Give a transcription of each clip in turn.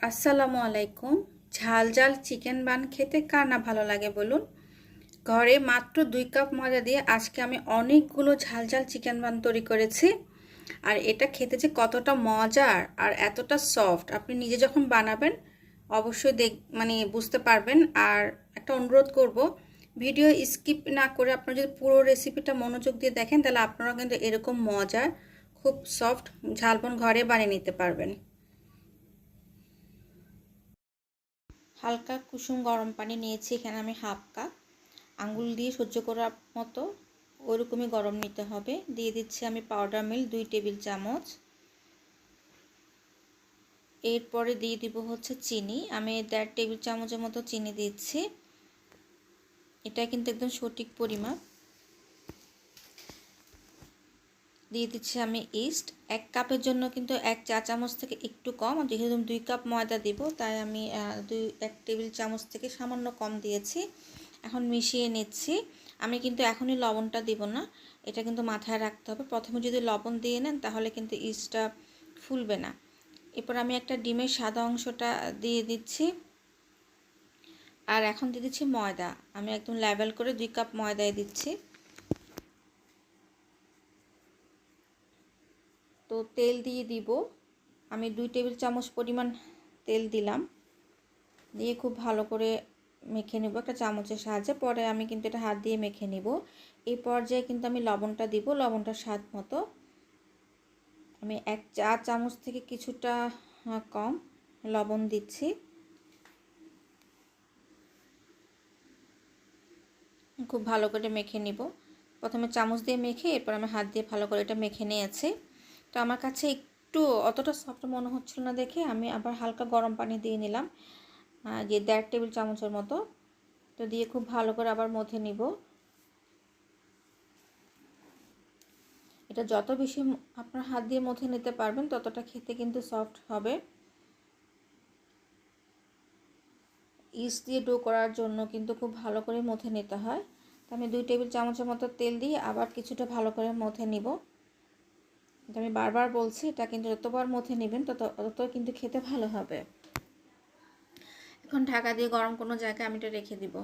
আসসালামু আলাইকুম। ঝাল ঝাল চিকেন বান খেতে কার না ভালো লাগে বলুন? ঘরে মাত্র দুই কাপ ময়দা দিয়ে আজকে আমি অনেকগুলো ঝাল ঝাল চিকেন বান তৈরি করেছি। আর এটা খেতে যে কতটা মজার আর এতটা সফট। আপনি নিজে যখন বানাবেন, অবশ্যই দেখ মানে বুঝতে পারবেন। আর একটা অনুরোধ করব, ভিডিও স্কিপ না করে আপনারা যদি পুরো রেসিপিটা মনোযোগ দিয়ে দেখেন, তাহলে আপনারা কিন্তু এরকম মজার, খুব সফট ঝালবন ঘরে বানিয়ে নিতে পারবেন। হালকা কুসুম গরম পানি নিয়েছি, এখানে আমি হাফ কাপ। আঙ্গুল দিয়ে সহ্য করার মতো ওইরকমই গরম নিতে হবে। দিয়ে দিচ্ছি আমি পাউডার মিল দুই টেবিল চামচ। এরপরে দিয়ে দিব হচ্ছে চিনি। আমি দেড় টেবিল চামচের মতো চিনি দিচ্ছি। এটা কিন্তু একদম সঠিক পরিমাপ। দিয়ে দিচ্ছি আমি ইস্ট। এক কাপের জন্য কিন্তু এক চা চামচ থেকে একটু কম। যেহেতু দুই কাপ ময়দা দিব, তাই আমি দুই, এক টেবিল চামচ থেকে সামান্য কম দিয়েছি। এখন মিশিয়ে নিচ্ছি। আমি কিন্তু এখনই লবণটা দিব না। এটা কিন্তু মাথায় রাখতে হবে। প্রথমে যদি লবণ দিয়ে নেন, তাহলে কিন্তু ইস্টটা ফুলবে না। এরপর আমি একটা ডিমের সাদা অংশটা দিয়ে দিচ্ছি। আর এখন দিয়ে দিচ্ছি ময়দা। আমি একদম লেভেল করে দুই কাপ ময়দায় দিচ্ছি। তো তেল দিয়ে দিব। আমি দুই টেবিল চামচ পরিমাণ তেল দিলাম। দিয়ে খুব ভালো করে মেখে নেব একটা চামচের সাহায্যে। পরে আমি কিন্তু এটা হাত দিয়ে মেখে নিব। এই পর্যায়ে কিন্তু আমি লবণটা দিব লবণটা স্বাদ মতো। আমি এক চা চামচ থেকে কিছুটা কম লবণ দিচ্ছি। খুব ভালো করে মেখে নিব। প্রথমে চামচ দিয়ে মেখে, এরপর আমি হাত দিয়ে ভালো করে এটা মেখে নিয়েছি। তো আমার কাছে একটু অতটা সফট মনে হচ্ছিল না দেখে আমি আবার হালকা গরম পানি দিয়ে নিলাম যে দেড় টেবিল চামচের মতো। তো দিয়ে খুব ভালো করে আবার মধ্যে নিব। এটা যত বেশি আপনার হাত দিয়ে মধ্যে নিতে পারবেন, ততটা খেতে কিন্তু সফট হবে। ইস দিয়ে ডো করার জন্য কিন্তু খুব ভালো করে মধ্যে নিতে হয়। তো আমি দুই টেবিল চামচের মতো তেল দিয়ে আবার কিছুটা ভালো করে মধ্যে নিব। আমি বারবার বলছি, এটা কিন্তু যতবার মধ্যে নেবেন তত তত কিন্তু খেতে ভালো হবে। এখন ঢাকা দিয়ে গরম কোনো জায়গায় আমি এটা রেখে দিব।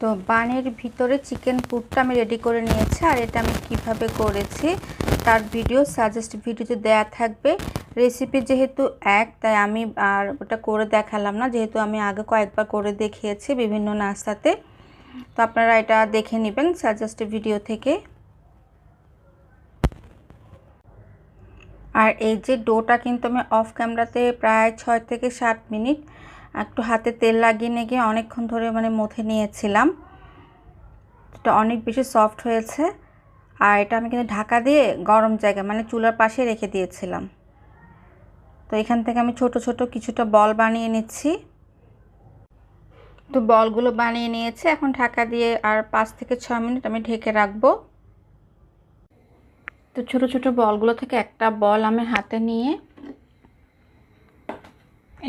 তো বানের ভিতরে চিকেন পুরটা আমি রেডি করে নিয়েছি, আর এটা আমি কীভাবে করেছি তার ভিডিও সাজেস্ট ভিডিওতে দেয়া থাকবে। রেসিপি যেহেতু এক, তাই আমি আর ওটা করে দেখালাম না। যেহেতু আমি আগে কয়েকবার করে দেখিয়েছি বিভিন্ন নাস্তাতে। তো আপনারা এটা দেখে নেবেন সাজেস্ট ভিডিও থেকে। আর এই যে ডোটা কিন্তু আমি অফ ক্যামেরাতে প্রায় ছয় থেকে সাত মিনিট একটু হাতে তেল লাগিয়ে নিয়ে গিয়ে অনেকক্ষণ ধরে মানে মথে নিয়েছিলাম। এটা অনেক বেশি সফট হয়েছে। আর এটা আমি কিন্তু ঢাকা দিয়ে গরম জায়গা মানে চুলার পাশে রেখে দিয়েছিলাম। তো এখান থেকে আমি ছোট ছোট কিছুটা বল বানিয়ে নিচ্ছি। তো বলগুলো বানিয়ে নিয়েছে। এখন ঢাকা দিয়ে আর পাঁচ থেকে ছ মিনিট আমি ঢেকে রাখব। তো ছোট ছোট বলগুলো থেকে একটা বল আমি হাতে নিয়ে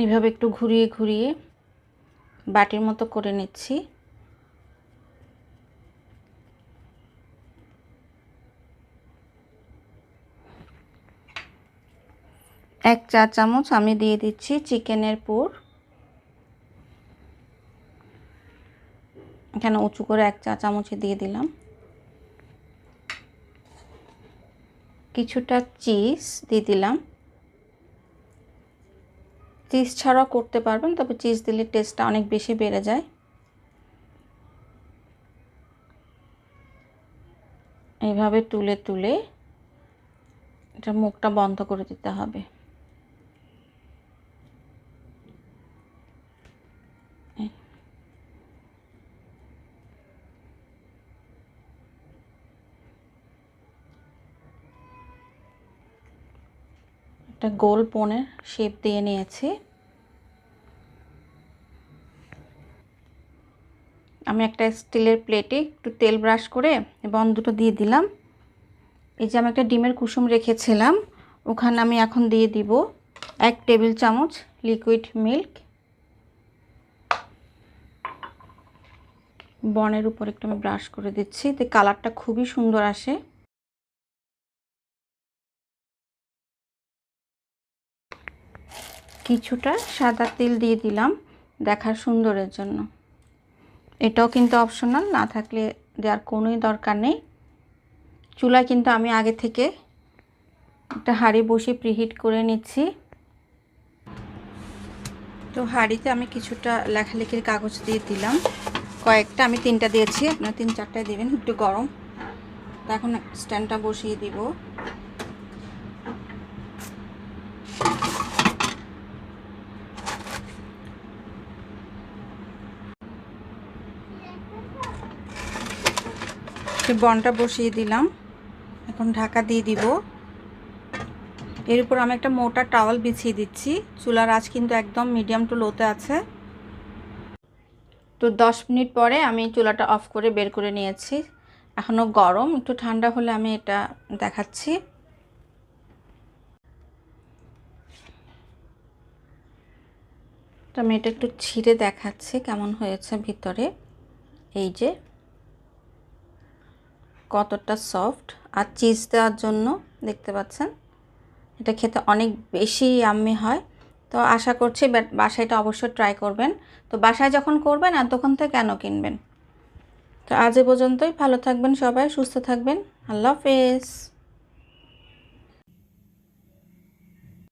এইভাবে একটু ঘুরিয়ে ঘুরিয়ে বাটির মতো করে নিচ্ছি। এক চা চামচ আমি দিয়ে দিচ্ছি চিকেনের পুর। এখানে উঁচু করে এক চা চামচে দিয়ে দিলাম। কিছুটা চিজ দিয়ে দিলাম। চিজ ছাড়াও করতে পারবেন, তবে চিজ দিলে টেস্টটা অনেক বেশি বেড়ে যায়। এইভাবে তুলে তুলে এটা মুখটা বন্ধ করে দিতে হবে। একটা গোল পোনের শেপ দিয়ে নিয়েছি। আমি একটা স্টিলের প্লেটে একটু তেল ব্রাশ করে এবং দুটো দিয়ে দিলাম। এই যে আমি একটা ডিমের কুসুম রেখেছিলাম, ওখানে আমি এখন দিয়ে দিব এক টেবিল চামচ লিকুইড মিল্ক বনের উপর একটু আমি ব্রাশ করে দিচ্ছি, তো কালারটা খুবই সুন্দর আসে। কিছুটা সাদা তেল দিয়ে দিলাম দেখার সুন্দরের জন্য। এটাও কিন্তু অপশনাল না থাকলে দেওয়ার কোনোই দরকার নেই। চুলায় কিন্তু আমি আগে থেকে একটা হাঁড়ি বসিয়ে প্রিহিট করে নিচ্ছি। তো হাঁড়িতে আমি কিছুটা লেখালেখির কাগজ দিয়ে দিলাম। কয়েকটা আমি তিনটা দিয়েছি, আপনার তিন চারটায় দেবেন, একটু গরম। তো এখন স্ট্যান্ডটা বসিয়ে দিব। বনটা বসিয়ে দিলাম। এখন ঢাকা দিয়ে দিব। এর উপর আমি একটা মোটা টাওয়াল বিছিয়ে দিচ্ছি। চুলার আঁচ কিন্তু একদম মিডিয়াম টু লোতে আছে। তো দশ মিনিট পরে আমি চুলাটা অফ করে বের করে নিয়েছি। এখনও গরম, একটু ঠান্ডা হলে আমি এটা দেখাচ্ছি। তো আমি এটা একটু ছিঁড়ে দেখাচ্ছি কেমন হয়েছে ভিতরে। এই যে। কতটা সফট আর চিজ দেওয়ার জন্য দেখতে পাচ্ছেন। এটা খেতে অনেক বেশি আমি হয়। তো আশা করছি বাসায় এটা অবশ্যই ট্রাই করবেন। তো বাসায় যখন করবেন আর দোকান থেকে কেন কিনবেন? তো আজ এ পর্যন্তই। ভালো থাকবেন সবাই, সুস্থ থাকবেন। আল্লাহ হাফেজ।